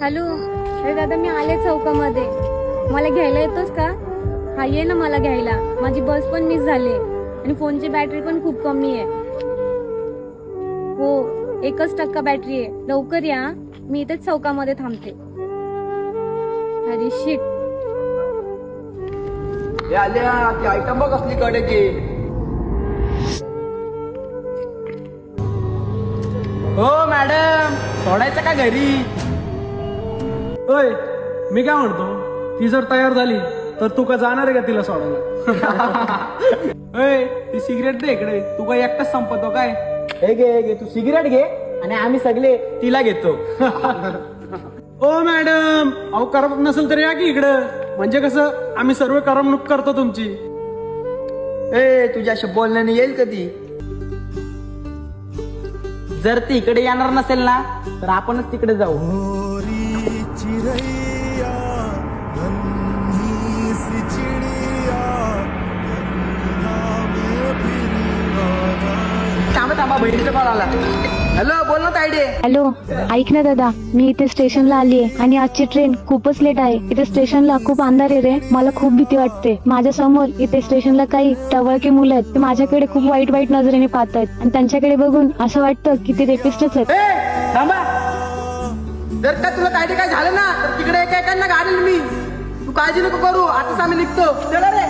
Hello. अरे दादा मी आले चौकामध्ये. मला घ्यायला येतोस का? हा ये ना मला घ्यायला. माझी बस पण मिस झाली आणि फोनची बॅटरी पण खूप कमी आहे. हो एकच टक्का बॅटरी आहे. लवकर या मी इथेच चौकामध्ये थांबते. अरे शिट आयटम बघ असली कडेची. हो मॅडम सोडायचं का घरी? ओय मी काय म्हणतो? ती जर तयार झाली तर तू का जाणार आहे का तिला सोडायला? अय ती सिगरेट दे इकडे. तू काय एकटाच संपतो काय? हे घे हे घे. तू सिगरेट घे आणि आम्ही सगळे तिला घेतो. ओ मॅडम अहो करमत नसेल तर या की इकडं. म्हणजे कसं आम्ही सर्व करमणूक करतो तुमची. ए तुझ्याशी बोलण्याने येईल कधी? जर ती इकडे येणार नसेल ना तर आपणच तिकडे जाऊ. नन्ही सी चिड़िया थांबा थांबा बहिणीचा कॉल आला. हॅलो बोल ना तायडे हॅलो ऐक ना दादा मी इथे स्टेशनला आली आहे आणि आजची ट्रेन खूपच लेट आहे. इथे स्टेशनला खूप अंधार आहे रे. मला खूप भीती वाटते. माझ्यासमोर इथे स्टेशनला काही टवळके मुलं आहेत. ते माझ्याकडे खूप वाईट वाईट नजरेने पाहतायत. आणि त्यांच्याकडे बघून असं वाटतं की ते रेपिस्टच आहेत. ए थांबा. जर का तुला काय काय झालं ना तर तिकडे एका एकांना गाडेल मी. तू काळजी नको करू आताच आम्ही निघतो. चला रे.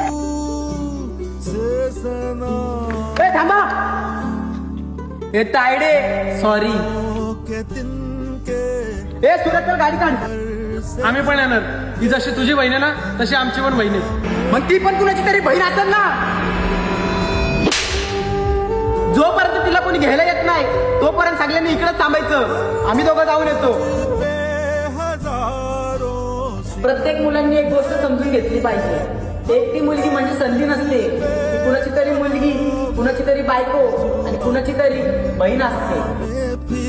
ए थांबा. हे तायडे सॉरी ए सुरत चल गाडी काढ. आम्ही पण येणार. ही जशी तुझी बहीण आहे ना तशी आमची पण बहीण आहे. मग ती पण कुणाची तरी बहीण असेल ना. जोपर्यंत तिला कोणी घ्यायला येत नाही तोपर्यंत सगळ्यांनी इकडेच थांबायचं. आम्ही दोघं जाऊन येतो. प्रत्येक मुलांनी एक गोष्ट समजून घेतली पाहिजे. एकटी मुलगी म्हणजे संधी नसते. कुणाची तरी मुलगी कुणाची तरी बायको आणि कुणाची तरी बहीण असते.